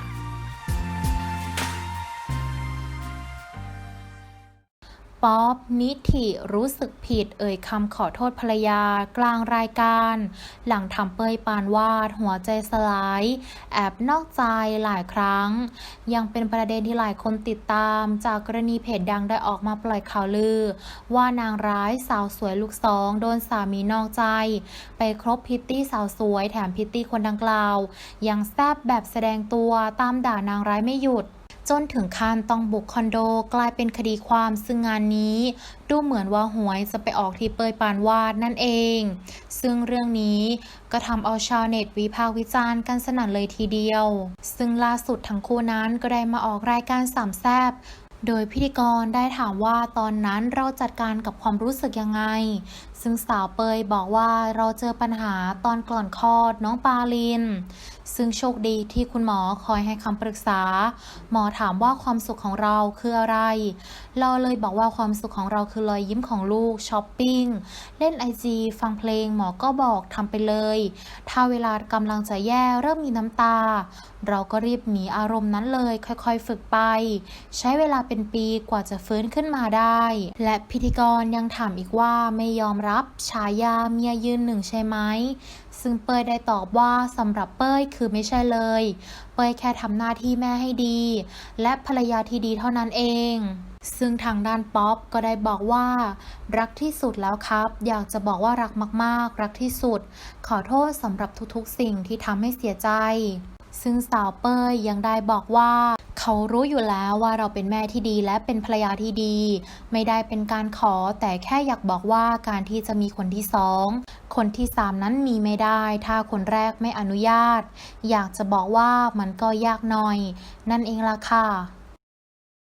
ะ ป๊อบนิธิรู้สึกผิดเอ่ยคำขอโทษภรรยากลางรายการ หลังทำเปยปานวาดหัวใจสลาย แอบนอกใจหลายครั้ง ยังเป็นประเด็นที่หลายคนติดตาม จากกรณีเพจดังได้ออกมาปล่อยข่าวลือ ว่านางร้ายสาวสวยลูกสองโดนสามีนอกใจ ไปครบพิตตี้สาวสวยแถมพิตตี้คนดังกล่าว ยังแซบแบบแสดงตัวตามด่านางร้ายไม่หยุด จนถึงขั้นต้องบุกคอนโดกลายเป็นคดีความซึ่งงานนี้ ดูเหมือนว่าหวยจะไปออกที่เปยปานวาดนั่นเอง ซึ่งเรื่องนี้ก็ทำเอาชาวเน็ตวิพากษ์วิจารณ์กันสนั่นเลยทีเดียว ซึ่งล่าสุดทั้งคู่นั้นก็ได้มาออกรายการสามแซบ โดยพิธีกรได้ถามว่าตอนนั้นเราจัดการกับความรู้สึกยังไง ซึ่งสาวเปยบอกว่าเราเจอปัญหาตอนก่อนคลอดน้องปาลิน ซึ่งโชคดีที่คุณหมอคอยให้คำปรึกษา หมอถามว่าความสุขของเราคืออะไร เราเลยบอกว่าความสุขของเราคือรอยยิ้มของลูกช้อปปิ้ง เล่นไอจีฟังเพลงหมอก็บอกทำไปเลย ถ้าเวลากำลังจะแย่เริ่มมีน้ำตา เราก็รีบหนีอารมณ์นั้นเลย ค่อยๆ ฝึกไป ใช้เวลาเป็นปีกว่าจะฟื้นขึ้นมาได้ และพิธีกรยังถามอีกว่าไม่ยอมรับฉายาเมียยืนหนึ่งใช่ไหม ซึ่งเป้ยได้ตอบว่าสำหรับเป้ยคือไม่ใช่เลย เป้ยแค่ทำหน้าที่แม่ให้ดี และภรรยาที่ดีเท่านั้นเองซึ่งทางด้านป๊อปก็ได้บอกว่า รักที่สุดแล้วครับ อยากจะบอกว่ารักมากๆ รักที่สุด ขอโทษสำหรับทุกๆสิ่งที่ทำให้เสียใจ ซึ่งสาวเป้ยยังได้บอกว่า เขารู้อยู่แล้วว่าเราเป็นแม่ที่ดีและเป็นภรรยาที่ดี ไม่ได้เป็นการขอ แต่แค่อยากบอกว่าการที่จะมีคนที่สองคนที่สามนั้นมีไม่ได้ ถ้าคนแรกไม่อนุญาต อยากจะบอกว่ามันก็ยากหน่อย นั่นเองล่ะค่ะ